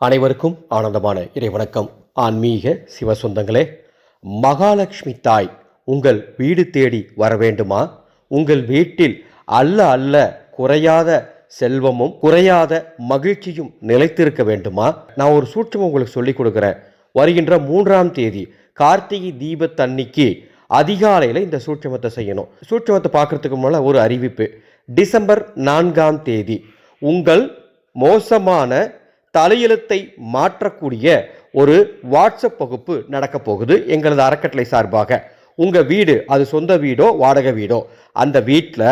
அனைவருக்கும் ஆனந்தமான இறைவணக்கம் ஆன்மீக சிவசொந்தங்களே மகாலட்சுமி தாய் உங்கள் வீடு தேடி வர வேண்டுமா? உங்கள் வீட்டில் அல்ல அல்ல குறையாத செல்வமும் குறையாத மகிழ்ச்சியும் நிலைத்திருக்க வேண்டுமா? நான் ஒரு சூட்சம் உங்களுக்கு சொல்லிக் கொடுக்குறேன். வருகின்ற மூன்றாம் தேதி கார்த்திகை தீபத்தன்னைக்கு அதிகாலையில் இந்த சூட்சமத்தை செய்யணும். சூட்சமத்தை பார்க்குறதுக்கு முன்னால் ஒரு அறிவிப்பு. டிசம்பர் நான்காம் தேதி உங்கள் மோசமான தலையெழுத்தை மாற்றக்கூடிய ஒரு வாட்ஸ்அப் வகுப்பு நடக்க போகுது எங்களது அறக்கட்டளை சார்பாக. உங்கள் வீடு அது சொந்த வீடோ வாடகை வீடோ அந்த வீட்டில்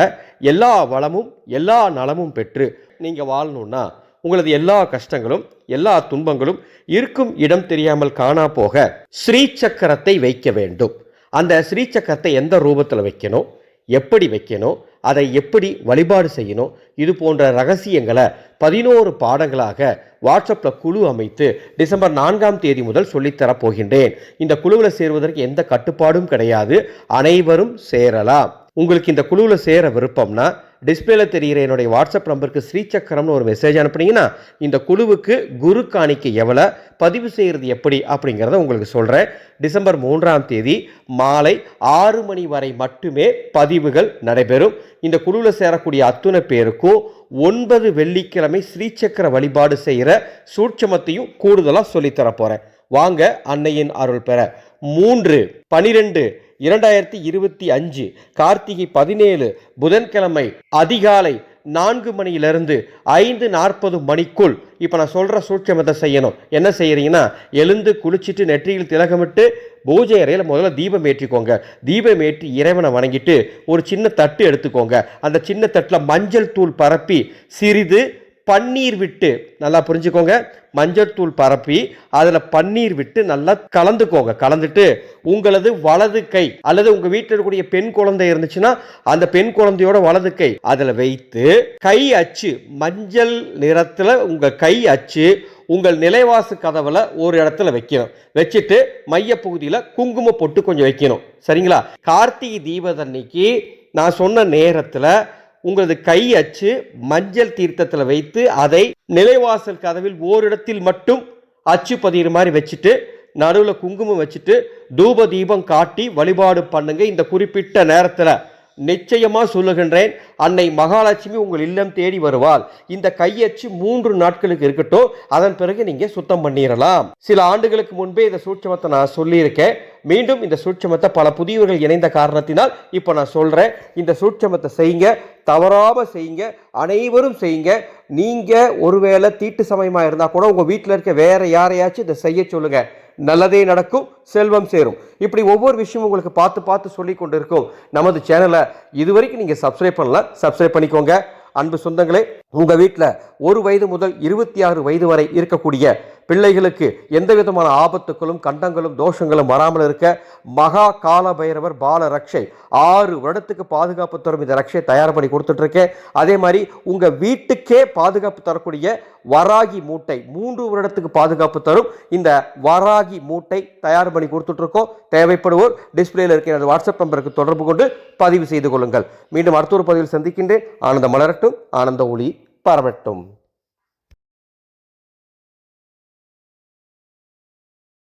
எல்லா வளமும் எல்லா நலமும் பெற்று நீங்கள் வாழணும்னா உங்களது எல்லா கஷ்டங்களும் எல்லா துன்பங்களும் இருக்கும் இடம் தெரியாமல் காணா போக ஸ்ரீ சக்கரத்தை வைக்க வேண்டும். அந்த ஸ்ரீ சக்கரத்தை எந்த ரூபத்தில் வைக்கணும்? எப்படி வைக்கணும்? அதை எப்படி வழிபாடு செய்யணும்? இது போன்ற ரகசியங்களை பதினோரு பாடங்களாக வாட்ஸ்அப்பில் குழு அமைத்து டிசம்பர் நான்காம் தேதி முதல் சொல்லித்தரப் போகின்றேன். இந்த குழுவில் சேருவதற்கு எந்த கட்டுப்பாடும் கிடையாது. அனைவரும் சேரலாம். உங்களுக்கு இந்த குழுவில் சேர விருப்பம்னா டிஸ்பிளேல தெரிகிற என்னுடைய வாட்ஸ்அப் நம்பருக்கு ஸ்ரீசக்கரம்னு ஒரு மெசேஜ் அனுப்புனீங்கன்னா இந்த குழுவுக்கு குரு காணிக்கை எவ்வளோ பதிவு செய்கிறது எப்படி அப்படிங்கிறத உங்களுக்கு சொல்கிறேன் டிசம்பர் மூன்றாம் தேதி மாலை ஆறு மணி வரை மட்டுமே பதிவுகள் நடைபெறும். இந்த குழுவில் சேரக்கூடிய அத்துணை பேருக்கும் ஒன்பது வெள்ளிக்கிழமை ஸ்ரீசக்கர வழிபாடு செய்கிற சூட்சமத்தையும் கூடுதலாக சொல்லித்தரப் போகிறேன் வாங்க அன்னையின் அருள் பெற. மூன்று பனிரெண்டு இரண்டாயிரத்தி இருபத்தி அஞ்சு கார்த்திகை பதினேழு புதன்கிழமை அதிகாலை நான்கு மணியிலிருந்து ஐந்து நாற்பது மணிக்குள் இப்போ நான் சொல்கிற சூட்சமத்தை செய்யணும். என்ன செய்கிறீங்கன்னா எழுந்து குளிச்சுட்டு நெற்றியில் திலகமிட்டு பூஜை அறையில் முதல்ல தீபம் ஏற்றிக்கோங்க. தீபம் ஏற்றி இறைவனை வணங்கிட்டு ஒரு சின்ன தட்டு எடுத்துக்கோங்க. அந்த சின்ன தட்டில் மஞ்சள் தூள் பரப்பி சிறிது பன்னீர் விட்டு நல்லா புரிஞ்சுக்கோங்க. மஞ்சள் தூள் பரப்பி அதில் பன்னீர் விட்டு நல்லா கலந்துக்கோங்க. கலந்துட்டு உங்களது வலது கை அல்லது உங்கள் வீட்டில் இருக்கக்கூடிய பெண் குழந்தை இருந்துச்சுன்னா அந்த பெண் குழந்தையோட வலது கை அதில் வைத்து கை அச்சு மஞ்சள் நிறத்தில் உங்கள் கை அச்சு உங்கள் நிலைவாசு கதவுல ஒரு இடத்துல வைக்கணும். வச்சுட்டு மையப்பகுதியில் குங்கும பொட்டு கொஞ்சம் வைக்கணும். சரிங்களா? கார்த்திகை தீபத்தன்னைக்கு நான் சொன்ன நேரத்தில் உங்களது கை அச்சு மஞ்சள் தீர்த்தத்தில் வைத்து அதை நிலைவாசல் கதவில் ஓரிடத்தில் மட்டும் அச்சு பதிகிற மாதிரி வச்சுட்டு நடுவில் குங்குமம் வச்சுட்டு தூப தீபம் காட்டி வழிபாடு பண்ணுங்க. இந்த குறிப்பிட்ட நேரத்தில் நிச்சயமாக சொல்லுகின்றேன் அன்னை மகாலட்சுமி உங்கள் இல்லம் தேடி வருவாள். இந்த கையச்சு மூன்று நாட்களுக்கு இருக்கட்டும் அதன் பிறகு நீங்கள் சுத்தம் பண்ணிடலாம் சில ஆண்டுகளுக்கு முன்பே இந்த சூட்சமத்தை நான் சொல்லியிருக்கேன். மீண்டும் இந்த சூட்சமத்தை பல புதியவர்கள் இணைந்த காரணத்தினால் இப்போ நான் சொல்கிறேன் இந்த சூட்சமத்தை செய்யுங்க தவறாமல் செய்யுங்க அனைவரும் செய்யுங்க. நீங்கள் ஒருவேளை தீட்டு சமயமாக இருந்தால் கூட உங்கள் வீட்டில் இருக்க வேறு யாரையாச்சும் இதை செய்ய சொல்லுங்கள் நல்லதே நடக்கும் செல்வம் சேரும். இப்படி ஒவ்வொரு விஷயமும் உங்களுக்கு பார்த்து பார்த்து சொல்லி கொண்டு இருக்கும் நமது சேனலை இதுவரைக்கும் நீங்கள் சப்ஸ்கிரைப் பண்ணலாம் சப்ஸ்கிரைப் பண்ணிக்கோங்க. அன்பு சொந்தங்களே உங்கள் வீட்டில் ஒரு வயது முதல் இருபத்தி ஆறு வயது வரை இருக்கக்கூடிய பிள்ளைகளுக்கு எந்த விதமான ஆபத்துக்களும் கண்டங்களும் தோஷங்களும் வராமல் இருக்க மகா கால பைரவர் பால ரக்ஷை ஆறு வருடத்துக்கு பாதுகாப்பு தரும் இந்த ரக்ஷை தயார் பண்ணி கொடுத்துட்ருக்கேன். அதே மாதிரி உங்கள் வீட்டுக்கே பாதுகாப்பு தரக்கூடிய வராகி மூட்டை மூன்று வருடத்துக்கு பாதுகாப்பு தரும் இந்த வராகி மூட்டை தயார் பண்ணி கொடுத்துட்ருக்கோம். தேவைப்படுவோர் டிஸ்பிளேயில் இருக்கிற எனது வாட்ஸ்அப் நம்பருக்கு தொடர்பு கொண்டு பதிவு செய்து கொள்ளுங்கள். மீண்டும் அடுத்த ஒரு பதிவில் சந்திக்கின்றேன். ஆனந்த மலரட்டும். ஆனந்த ஒளி பரவட்டும்.